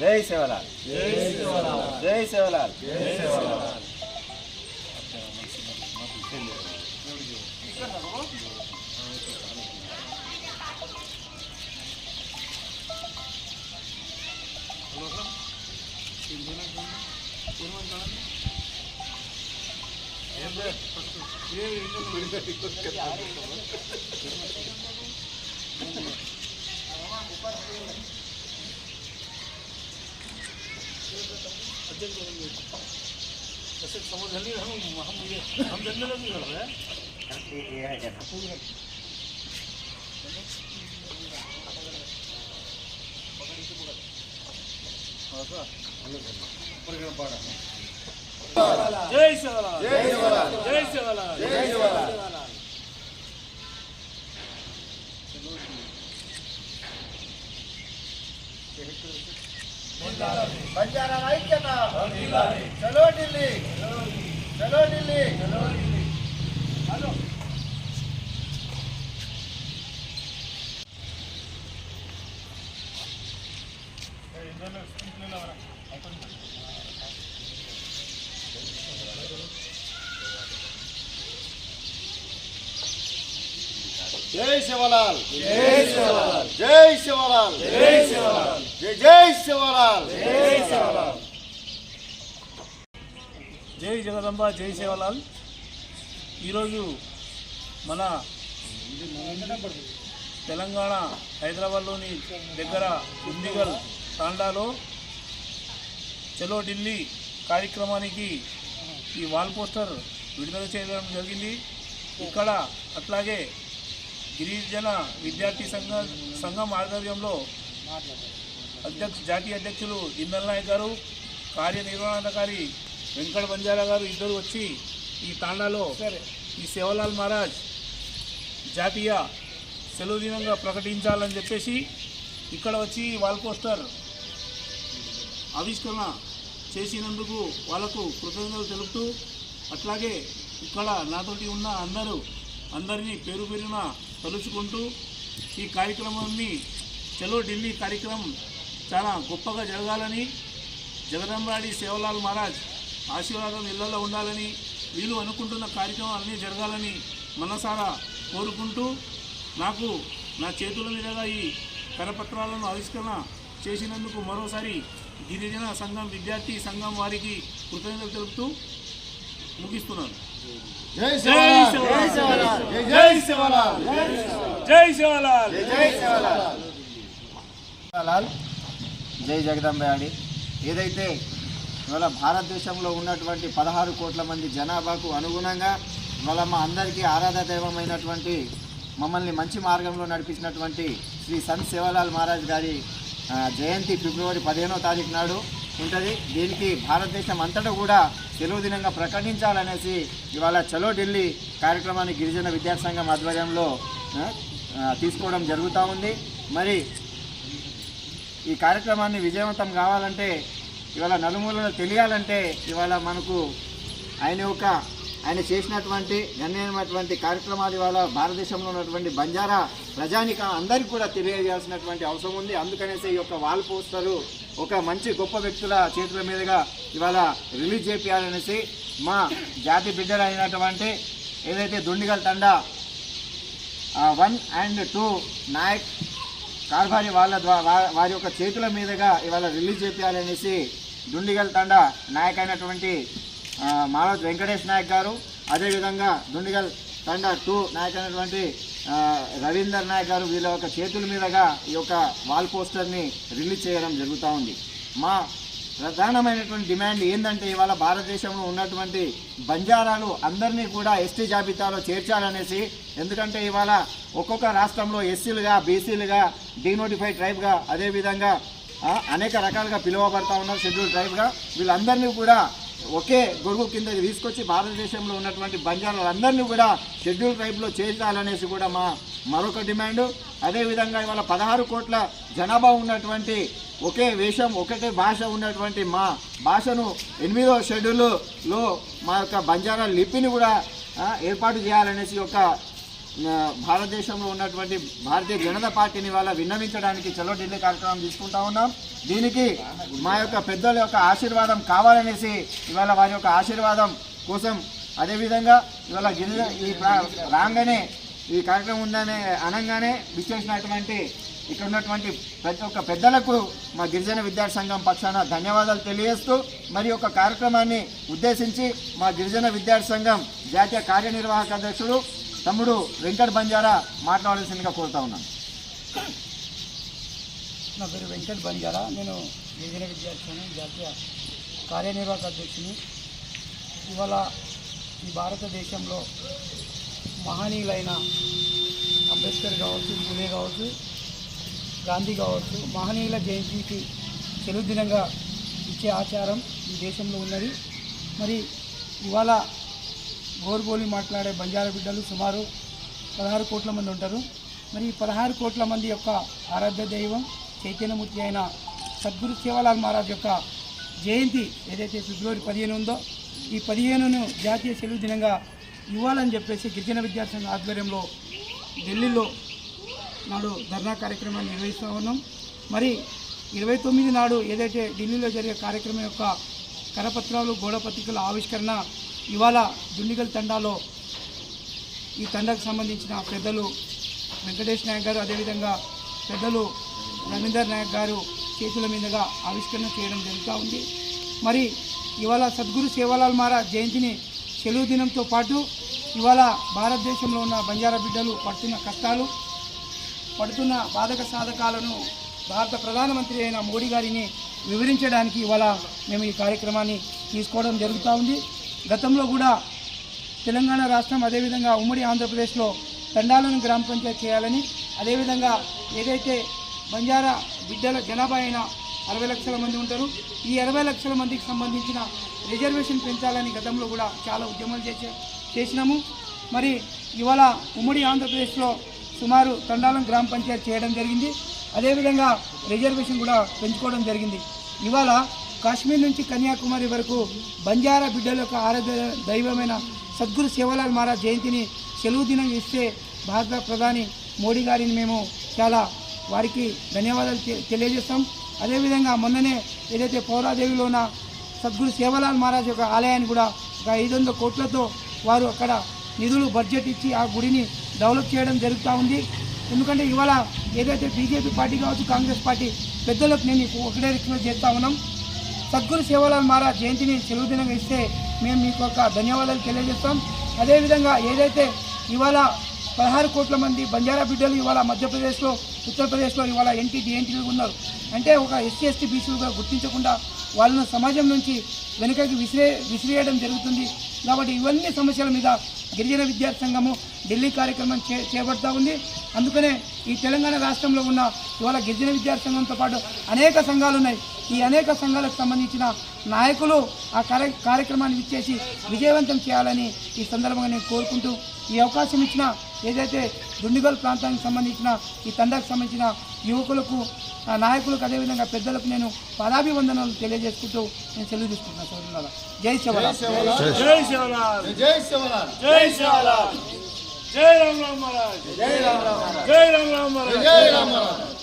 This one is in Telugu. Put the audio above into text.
జై శివలాల్ జై శివలాల్ समझ नहीं हम हम ये हम जनने लगे कर रहे हैं जय शिवलाल जय शिवलाल जय शिवलाल जय शिवलाल బంజారా ఐక్యత. చలో ఢిల్లీ. చలో ఢిల్లీ. జై శివలాల్. జై శివలాల్. జై శివలాల్. జై శివలాల్. జై జై శివలాల్. జై శివలాల్. జై జగదంబ జై సేవలాల్ ఈరోజు మన తెలంగాణ హైదరాబాద్లోని దగ్గర ఉందిగల్ తాండాలో చలో ఢిల్లీ కార్యక్రమానికి ఈ వాల్ పోస్టర్ విడుదల చేయడం జరిగింది. ఇక్కడ అట్లాగే గిరిజన విద్యార్థి సంఘ సంఘం ఆధ్వర్యంలో అధ్యక్ష జాతీయ అధ్యక్షులు ఇందల్ నాయక్ గారు కార్యనిర్వహణాధికారి వెంకట బంజారా గారు ఇద్దరు వచ్చి ఈ తాండాలో ఈ సేవలాల్ మహారాజ్ జాతీయ సెలవు దినంగా ప్రకటించాలని చెప్పేసి ఇక్కడ వచ్చి వాల్ పోస్టర్ ఆవిష్కరణ చేసినందుకు వాళ్ళకు కృతజ్ఞతలు తెలుపుతూ అట్లాగే ఇక్కడ నాతోటి ఉన్న అందరూ అందరినీ పేరు పేరున తలుచుకుంటూ ఈ కార్యక్రమాన్ని చలో ఢిల్లీ కార్యక్రమం చాలా గొప్పగా జరగాలని జగదంబాడి సేవలాల్ మహారాజ్ ఆశీర్వాదం ఇళ్ళలో ఉండాలని వీళ్ళు అనుకుంటున్న కార్యక్రమం అన్నీ జరగాలని మనసారా కోరుకుంటూ నాకు నా చేతుల మీదుగా ఈ కరపత్రాలను ఆవిష్కరణ చేసినందుకు మరోసారి గిరిజన సంఘం విద్యార్థి సంఘం వారికి కృతజ్ఞతలు తెలుపుతూ ముగిస్తున్నాను. జై శివలాల్. జై శివలాల్. జై శివలాల్. జై శివలాల్. జై జగదంబ జగదంబయాడి ఏదైతే ఇవాళ భారతదేశంలో ఉన్నటువంటి పదహారు కోట్ల మంది జనాభాకు అనుగుణంగా ఇవాళ మా అందరికీ ఆరాధ దైవమైనటువంటి మమ్మల్ని మంచి మార్గంలో నడిపించినటువంటి శ్రీ సంత్ సేవలాల్ మహారాజ్ గారి జయంతి ఫిబ్రవరి పదిహేనో తారీఖు నాడు ఉంటుంది. దీనికి భారతదేశం అంతటా కూడా తెలుగు దినంగా ప్రకటించాలనేసి ఇవాళ చలో ఢిల్లీ కార్యక్రమాన్ని గిరిజన విద్యాసంఘం ఆధ్వర్యంలో తీసుకోవడం జరుగుతూ ఉంది. మరి ఈ కార్యక్రమాన్ని విజయవంతం కావాలంటే ఇవాళ నలుమూలలో తెలియాలంటే ఇవాళ మనకు ఆయన యొక్క ఆయన చేసినటువంటి గణనీయమైనటువంటి కార్యక్రమాలు ఇవాళ భారతదేశంలో ఉన్నటువంటి బంజారా ప్రజానిక అందరికీ కూడా తెలియజేయాల్సినటువంటి అవసరం ఉంది. అందుకనేసి ఈ యొక్క వాల్ పోస్టరు ఒక మంచి గొప్ప వ్యక్తుల చేతుల మీదుగా ఇవాళ రిలీజ్ చేయాలనేసి మా జాతి బిడ్డలు అయినటువంటి ఏదైతే Dundigal Thanda one and two Nayak కార్భారి వాళ్ళ ద్వారా వారి యొక్క చేతుల మీదుగా ఇవాళ రిలీజ్ చేయాలనేసి దుండిగల్ తండా నాయక్ అయినటువంటి ఆ, మాలోజ్ వెంకటేష్ నాయక్ గారు అదేవిధంగా దుండిగల్ తండా టూ నాయక్ అయినటువంటి రవీందర్ నాయక్ గారు వీళ్ళ యొక్క చేతుల మీదుగా ఈ యొక్క వాల్ పోస్టర్ని రిలీజ్ చేయడం జరుగుతూ ఉంది. మా ప్రధానమైనటువంటి డిమాండ్ ఏంటంటే ఇవాళ భారతదేశంలో ఉన్నటువంటి బంజారాలు అందరినీ కూడా ఎస్టీ జాబితాలో చేర్చాలనేసి ఎందుకంటే ఇవాళ ఒక్కొక్క రాష్ట్రంలో ఎస్సీలుగా బీసీలుగా డీనోటిఫైడ్ ట్రైబ్గా అదేవిధంగా అనేక రకాలుగా పిలువబడతా ఉన్నారు షెడ్యూల్ ట్రైబ్గా. వీళ్ళందరినీ కూడా ఒకే గొడుగు కింద తీసుకొచ్చి భారతదేశంలో ఉన్నటువంటి బంజారాలందరినీ కూడా షెడ్యూల్ ట్రైబ్లో చేర్చాలనేసి కూడా మా మరొక డిమాండ్. అదేవిధంగా ఇవాళ పదహారు కోట్ల జనాభా ఉన్నటువంటి ఒకే వేషం ఒకటే భాష ఉన్నటువంటి మా భాషను ఎనిమిదో షెడ్యూల్లో మా యొక్క బంజారా లిపిని కూడా ఏర్పాటు చేయాలనేసి ఒక భారతదేశంలో ఉన్నటువంటి భారతీయ జనతా పార్టీని వాళ్ళ విన్నవించడానికి చలో ఢిల్లీ కార్యక్రమం తీసుకుంటా ఉన్నాం. దీనికి మా యొక్క పెద్దల యొక్క ఆశీర్వాదం కావాలనేసి ఇవాళ వారి యొక్క ఆశీర్వాదం కోసం అదేవిధంగా ఇవాళ గిరిజ ఈ రాగానే ఈ కార్యక్రమం ఉందనే అనగానే విచ్చేసినటువంటి ఇక్కడ ఉన్నటువంటి ప్రతి ఒక్క పెద్దలకు మా గిరిజన విద్యార్థి సంఘం పక్షాన ధన్యవాదాలు తెలియజేస్తూ మరి ఒక కార్యక్రమాన్ని ఉద్దేశించి మా గిరిజన విద్యార్థి సంఘం జాతీయ కార్యనిర్వాహక అధ్యక్షుడు తమ్ముడు వెంకట బంజారా మాట్లాడాల్సిందిగా కోరుతా ఉన్నాను. నా పేరు వెంకట్ బంజారా. నేను గిరిజన విద్యార్థిని జాతీయ కార్యనిర్వాహక అధ్యక్షుని. ఇవాళ ఈ భారతదేశంలో మహనీయులైన అంబేద్కర్ కావచ్చు పూలే కావచ్చు గాంధీ కావచ్చు మహనీయుల జయంతికి సెలవు దినంగా ఇచ్చే ఆచారం ఈ దేశంలో ఉన్నది. మరి ఇవాళ గోరుబోలి మాట్లాడే బంజారా బిడ్డలు సుమారు పదహారు కోట్ల మంది ఉంటారు. మరి పదహారు కోట్ల మంది యొక్క ఆరాధ్య దైవం చైతన్యమూర్తి అయిన సద్గురు సేవాలాల్ మహారాజ్ యొక్క జయంతి ఏదైతే ఫిబ్రవరి పదిహేను ఉందో ఈ పదిహేనును జాతీయ సెలవు దినంగా ఇవ్వాలని చెప్పేసి గిరిజన విద్యార్థి ఆధ్వర్యంలో ఢిల్లీలో నాడు ధర్నా కార్యక్రమాన్ని నిర్వహిస్తూ ఉన్నాం. మరి ఇరవై తొమ్మిది నాడు ఏదైతే ఢిల్లీలో జరిగే కార్యక్రమం యొక్క కరపత్రాలు గోడపత్రికల ఆవిష్కరణ ఇవాళ దుండిగల్ తండాలో ఈ తండాకు సంబంధించిన పెద్దలు వెంకటేష్ నాయక్ గారు అదేవిధంగా పెద్దలు రవీందర్ నాయక్ గారు చేతుల మీదుగా ఆవిష్కరణ చేయడం జరుగుతూ ఉంది. మరి ఇవాళ సద్గురు సేవాలాల్ మహారాజ్ జయంతిని సెలవు దినంతో పాటు ఇవాళ భారతదేశంలో ఉన్న బంజారా బిడ్డలు పడుతున్న కష్టాలు పడుతున్న బాధక సాధకాలను భారత ప్రధానమంత్రి అయిన మోడీ గారిని వివరించడానికి ఇవాళ మేము ఈ కార్యక్రమాన్ని తీసుకోవడం జరుగుతూ ఉంది. గతంలో కూడా తెలంగాణ రాష్ట్రం అదేవిధంగా ఉమ్మడి ఆంధ్రప్రదేశ్లో తండాలను గ్రామ పంచాయతీ చేయాలని అదేవిధంగా ఏదైతే బంజారా బిడ్డల జనాభా అయిన అరవై లక్షల మంది ఉంటారు ఈ అరవై లక్షల మందికి సంబంధించిన రిజర్వేషన్ పెంచాలని గతంలో కూడా చాలా ఉద్యమాలు చేసే చేసినాము. మరి ఇవాళ ఉమ్మడి ఆంధ్రప్రదేశ్లో సుమారు తండాలం గ్రామ పంచాయతీ చేయడం జరిగింది. అదేవిధంగా రిజర్వేషన్ కూడా పెంచుకోవడం జరిగింది. ఇవాళ కాశ్మీర్ నుంచి కన్యాకుమారి వరకు బంజారా బిడ్డల యొక్క ఆరాధ్య దైవమైన సద్గురు సేవలాల్ మహారాజ్ జయంతిని సెలవు దినం ఇస్తే భారత ప్రధాని మోడీ గారిని మేము చాలా వారికి ధన్యవాదాలు తెలియజేస్తాం. అదేవిధంగా మొన్ననే ఏదైతే పౌరాదేవిలో ఉన్న సద్గురు సేవలాల్ మహారాజ్ యొక్క ఆలయాన్ని కూడా ఒక ఐదు వందల కోట్లతో వారు అక్కడ నిధులు బడ్జెట్ ఇచ్చి ఆ గుడిని డెవలప్ చేయడం జరుగుతూ ఉంది. ఎందుకంటే ఇవాళ ఏదైతే బీజేపీ పార్టీ కావచ్చు కాంగ్రెస్ పార్టీ పెద్దలకు నేను ఒకటే రిక్వెస్ట్ చేస్తూ ఉన్నాం. సద్గురు సేవలాల్ మహారాజ్ జయంతిని సెలవు దినం ఇస్తే మేము మీకు ఒక ధన్యవాదాలు తెలియజేస్తాం. అదేవిధంగా ఏదైతే ఇవాళ పదహారు కోట్ల మంది బంజారా బిడ్డలు ఇవాళ మధ్యప్రదేశ్లో ఉత్తరప్రదేశ్లో ఇవాళ ఎన్టీ డిఎన్టీలు ఉన్నారు. అంటే ఒక ఎస్సీ ఎస్టీ బీసీలుగా గుర్తించకుండా వాళ్ళను సమాజం నుంచి వెనుకకి విసిరే విసిరేయడం జరుగుతుంది. కాబట్టి ఇవన్నీ సమస్యల మీద గిరిజన విద్యార్థి సంఘము ఢిల్లీ కార్యక్రమం చే చేపడతా ఉంది. అందుకనే ఈ తెలంగాణ రాష్ట్రంలో ఉన్న ఇవాళ గిరిజన విద్యార్థి సంఘంతో పాటు అనేక సంఘాలు ఉన్నాయి ఈ అనేక సంఘాలకు సంబంధించిన నాయకులు ఆ కార్య కార్యక్రమాన్ని ఇచ్చేసి విజయవంతం చేయాలని ఈ సందర్భంగా నేను కోరుకుంటూ ఈ అవకాశం ఇచ్చిన ఏదైతే దుండిగల్ ప్రాంతానికి సంబంధించిన ఈ తండాకు సంబంధించిన యువకులకు ఆ నాయకులకు అదేవిధంగా పెద్దలకు నేను పదాభివందనాలు తెలియజేసుకుంటూ నేను సెలవు తీసుకుంటున్నాను సోదరులారా. జై శివరాం జై జై జై జై రామ్ రామ్ మహారాజ్. జై రామ్ రామ్ జై రామ్ రామ్ మహారాజ్. జై రామ్ రామ్